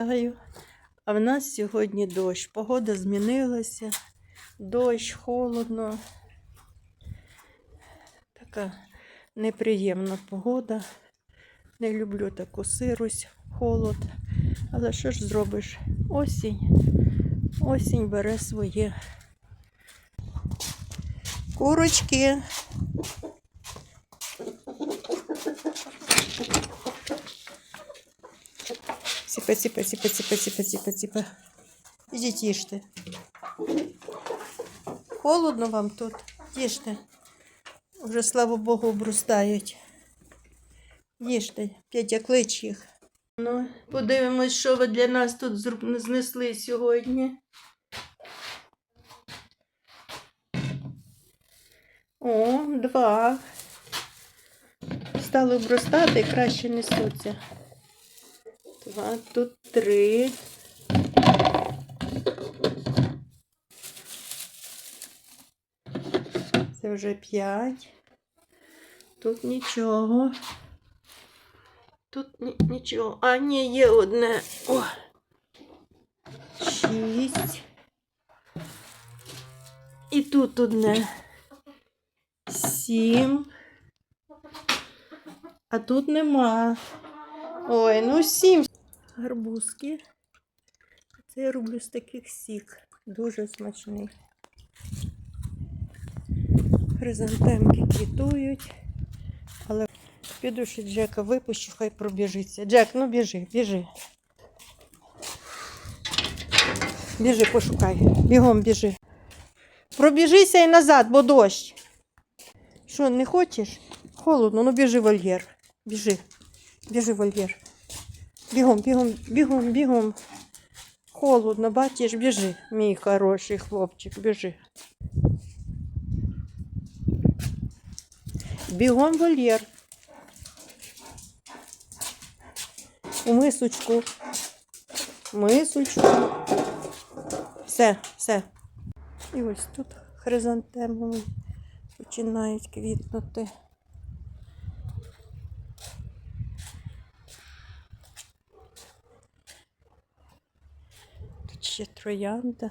Вітаю. А в нас сьогодні дощ. Погода змінилася. Дощ, холодно. Така неприємна погода. Не люблю таку сирость, холод. Але що ж зробиш? Осінь. Осінь бере своє. Курочки. Сіпа, сіпа, сіпа, сіпа, сіпа, сіпа, сіпа. Ідіть їжте. Холодно вам тут. Їжте. Уже, слава Богу, обростають. Їжте, Петя, клич їх. Ну, подивимось, що ви для нас тут знесли сьогодні. О, два. Стали обростати, краще несуться. Два, тут три. Це вже п'ять. Тут нічого. Тут ні- нічого. А, ні, є одне. О. Шість. І тут одне. Сім. А тут нема. Ой, ну сім. Гарбузки. Це я роблю з таких сік. Дуже смачний. Хризантемки квітують. Але піду ще Джека випущу, хай пробіжиться. Джек, ну біжи, біжи. Біжи, пошукай. Бігом біжи. Пробіжися і назад, бо дощ. Що, не хочеш? Холодно, ну біжи вольєр. Біжи. Біжи вольєр. Бігом, бігом, бігом, бігом. Холодно, бачиш, біжи, мій хороший хлопчик, біжи. Бігом вольєр. У мисочку. Мисочку. Все, все. І ось тут хризантеми починають квітнути. Ще троянда.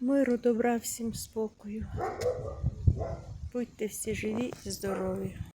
Миру, добра, всім спокою. Будьте всі живі і здорові.